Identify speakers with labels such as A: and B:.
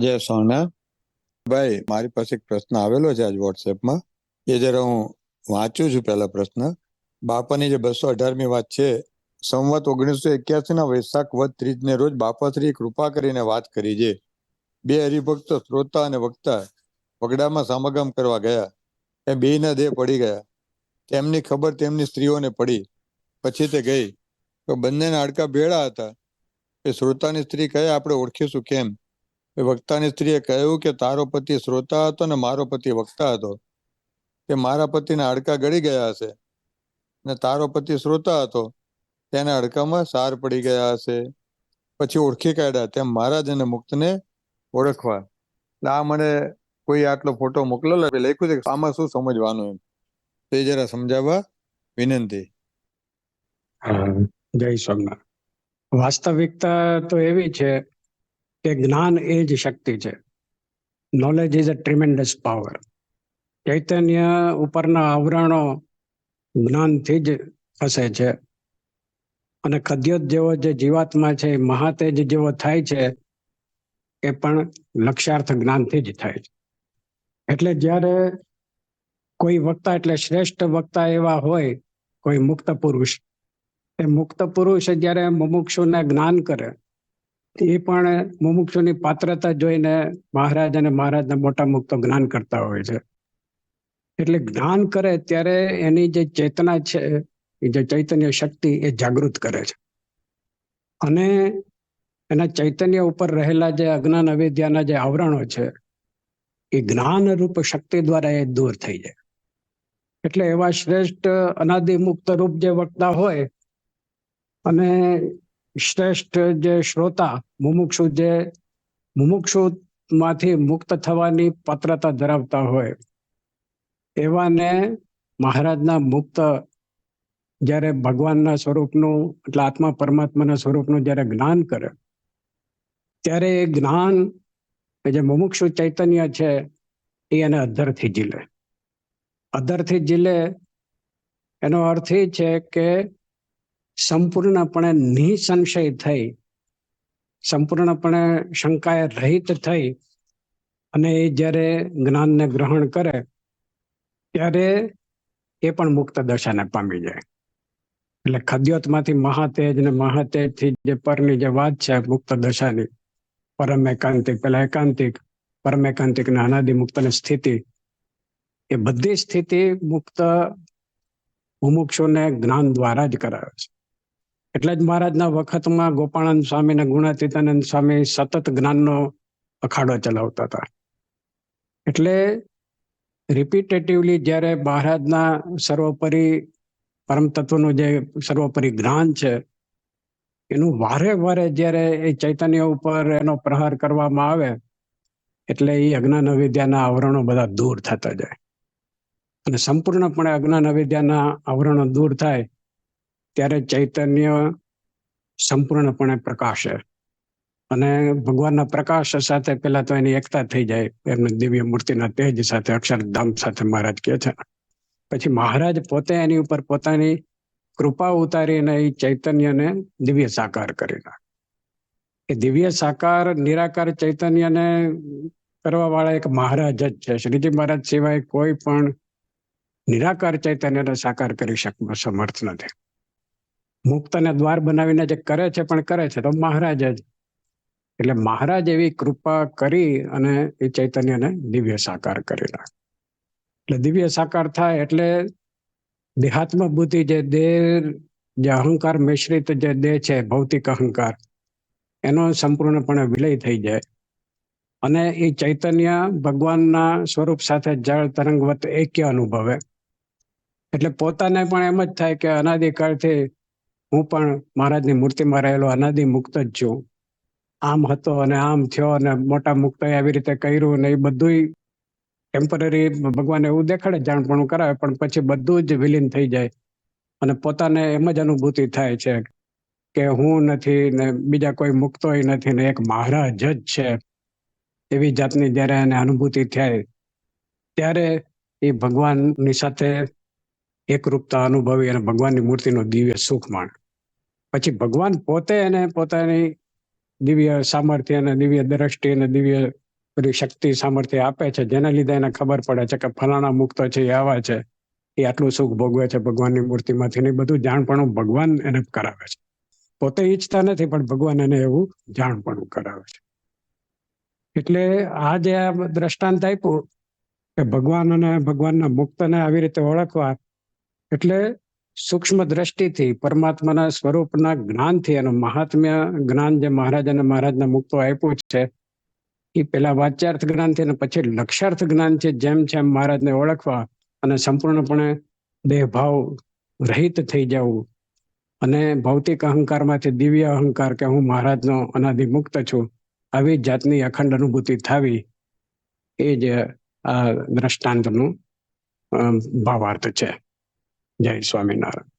A: જય સોના ભાઈ, મારી પાસે એક પ્રશ્ન આવેલો છે આજ વોટ્સએપમાં એ જરા હું વાંચું છું પહેલા પ્રશ્ન. બાપાની જે બસો અઢારમી વાત છે, સંવત ઓગણીસો એક્યાસી ના વૈશાખ વધ ત્રીજ ને રોજ બાપાશ્રી કૃપા કરીને વાત કરી છે. બે હરિભક્તો, શ્રોતા અને વક્તા વગડામાં સમાગમ કરવા ગયા. એ બેના દેહ પડી ગયા. તેમની ખબર તેમની સ્ત્રીઓને પડી. પછી તે ગઈ. તો બંનેના હાડકા ભેળા હતા. એ શ્રોતાની સ્ત્રી કહે, આપણે ઓળખીશું કેમ? વક્તાની સ્ત્રીએ કહ્યું કે, તારો પતિ શ્રોતા હતો ને મારો પતિ વક્તા હતો. કે, મારા પતિના હાડકા ગળી ગયા હશે ને તારો પતિ શ્રોતા હતો, તેના હાડકામાં સાર પડી ગયા હશે. પછી ઓળખી કાઢ્યા, તેમ મહારાજ અને મુક્તને ઓળખવા. એટલે આ મને કોઈ આટલો ફોટો મોકલેલો લખ્યું છે આમાં શું સમજવાનું એમ? તે જરા સમજાવવા વિનંતી.
B: જય સ્વામિનારાયણ. વાસ્તવિકતા તો એવી છે કે જ્ઞાન એ જ શક્તિ છે. Knowledge is a tremendous power ચૈતન્ય ઉપરના આવરણો જ્ઞાનથી જ ખસે છે. અને ખદ્યોત જેવો જે જીવાત્મા છે, મહાતેજ જેવો થાય છે, એ પણ લક્ષ્યાર્થ જ્ઞાનથી જ થાય છે. એટલે જ્યારે કોઈ વક્તા, એટલે શ્રેષ્ઠ વક્તા એવા હોય, કોઈ મુક્ત પુરુષ એ મુક્ત પુરુષ જ્યારે મુમુક્ષુને જ્ઞાન કરે એ પણ મુમુક્ષુની પાત્રતા જોઈને મહારાજ અને મહારાજના મોટા મુક્તો જ્ઞાન કરતા હોય છે. એટલે જ્ઞાન કરે ત્યારે એની જે ચેતના છે, એ જે ચૈતન્ય શક્તિ એ જાગૃત કરે છે. અને એના ચૈતન્ય ઉપર રહેલા જે અજ્ઞાન અવિદ્યાના જે આવરણો છે, એ જ્ઞાન રૂપ શક્તિ દ્વારા એ દૂર થઈ જાય. એટલે એવા શ્રેષ્ઠ અનાદિ મુક્ત રૂપ જે વક્તા હોય, અને શ્રેષ્ઠ જે શ્રોતા મુમુક્ષુ જે મુમુક્ષુ માંથી મુક્ત થવાની પાત્રતા ધરાવતા હોય, એવાને મહારાજના મુક્ત જ્યારે ભગવાનના સ્વરૂપનું એટલે આત્મા પરમાત્માના સ્વરૂપનું જ્યારે જ્ઞાન કરે, ત્યારે એ જ્ઞાન જે મુમુક્ષુ ચૈતન્ય છે, એ એને અધરથી જીલે અધરથી જીલે એનો અર્થ એ છે કે સંપૂર્ણપણે નિસંશય થઈ, સંપૂર્ણપણે શંકાએ રહિત થઈ અને એ જ્યારે જ્ઞાનને ગ્રહણ કરે, ત્યારે એ પણ મુક્ત દશાને પામી જાય. એટલે ખદ્યોતમાંથી મહાતેજ ને મહાતેજથી જે પરની જે વાત છે, મુક્ત દશાની, પરમ એકાંતિક, પેલા એકાંતિક, પરમ એકાંતિક ને અનાદિ મુક્તની સ્થિતિ, એ બધી સ્થિતિ મુક્ત મુમુક્ષુને જ્ઞાન દ્વારા જ કરાવે છે. એટલે જ મહારાજના વખતમાં ગોપાળાનંદ સ્વામી અને ગુણાતીતાનંદ સ્વામી સતત જ્ઞાનનો અખાડો ચલાવતા હતા. એટલે રિપીટેટિવલી જ્યારે મહારાજના સર્વોપરી પરમ તત્વનું જે સર્વોપરી જ્ઞાન છે, એનું વારે વારે જ્યારે એ ચૈતન્ય ઉપર એનો પ્રહાર કરવામાં આવે, એટલે એ અજ્ઞાન અવિદ્યાના આવરણો બધા દૂર થતા જાય. અને સંપૂર્ણપણે અજ્ઞાન અવિદ્યાના આવરણો દૂર થાય ત્યારે ચૈતન્ય સંપૂર્ણપણે પ્રકાશે. અને ભગવાનના પ્રકાશ સાથે પેલા તો એની એકતા થઈ જાય. એમની દિવ્ય મૂર્તિના તેજ સાથે, અક્ષરધામ સાથે મહારાજ કહે છે. પછી મહારાજ પોતે એની ઉપર પોતાની કૃપા ઉતારીને એ ચૈતન્યને દિવ્ય સાકાર કરી નાખે. એ દિવ્ય સાકાર, નિરાકાર ચૈતન્યને કરવા વાળા એક મહારાજ જ છે. શ્રીજી મહારાજ સિવાય કોઈ પણ નિરાકાર ચૈતન્યને સાકાર કરી શકવા સમર્થ નથી. મુક્તને દ્વાર બનાવીને જે કરે છે, પણ કરે છે, તો મહારાજ જ. એટલે મહારાજ એવી કૃપા કરી અને એ ચૈતન્યને દિવ્ય સાકાર કરી નાખે. એટલે દિવ્ય સાકાર થાય એટલે દેહાત્મ બુદ્ધિ જે દેહ, જે અહંકાર મિશ્રિત જે દેહ છે, ભૌતિક અહંકાર, એનો સંપૂર્ણપણે વિલય થઈ જાય. અને એ ચૈતન્ય ભગવાનના સ્વરૂપ સાથે જળ તરંગવત એક્ય અનુભવે. એટલે પોતાને પણ એમ જ થાય કે અનાદિકાળથી હું પણ મહારાજની મૂર્તિમાં રહેલો અનાદિ મુક્ત જ છું. આમ હતો અને આમ થયો અને મોટા મુક્ત આવી રીતે કર્યું ને એ બધું ટેમ્પરરી ભગવાન એવું દેખાડે જાણપણું કરાવે, પણ પછી બધું જ વિલીન થઈ જાય. અને પોતાને એમ જ અનુભૂતિ થાય છે કે હું નથી ને બીજા કોઈ મુક્તોય નથી ને એક મહારાજ જ છે. એવી જાતની જ્યારે એને અનુભૂતિ થાય, ત્યારે એ ભગવાનની સાથે એકરૂપતા અનુભવી અને ભગવાનની મૂર્તિનો દિવ્ય સુખ માણે. પછી ભગવાન પોતે એને પોતાની દિવ્ય સામર્થ્ય અને દિવ્ય દ્રષ્ટિ અને દિવ્ય શક્તિ સામર્થ્ય આપે છે. જેના લીધે એને ખબર પડે છે કે ફલાણા મુક્ત છે, એ આવા છે. એ આટલું સુખ ભોગવે છે ભગવાનની મૂર્તિમાંથી ને બધું જાણપણું ભગવાન એને કરાવે છે. પોતે ઈચ્છતા નથી પણ ભગવાન એને એવું જાણપણું કરાવે છે. એટલે આ જે આ દ્રષ્ટાંત આપ્યું કે ભગવાન અને ભગવાનના મુક્તને આવી રીતે ઓળખવા એટલે સૂક્ષ્મ દ્રષ્ટિથી પરમાત્માના સ્વરૂપના જ્ઞાનથી અને મહાત્મ્ય જ્ઞાન જે મહારાજ અને મહારાજના મુક્તો આપ્યું છે, એ પેલા વાચ્યાર્થ જ્ઞાનથી અને પછી લક્ષાર્થ છે, જેમ છે એમ મહારાજને ઓળખવા અને સંપૂર્ણપણે દેહભાવ રહિત થઈ જવું. અને ભૌતિક અહંકારમાંથી દિવ્ય અહંકાર કે હું મહારાજનો અનાદિ મુક્ત છું, આવી જાતની અખંડ અનુભૂતિ થવી એ જ આ દ્રષ્ટાંતનું ભાવાર્થ છે. જય સ્વામિનારાયણ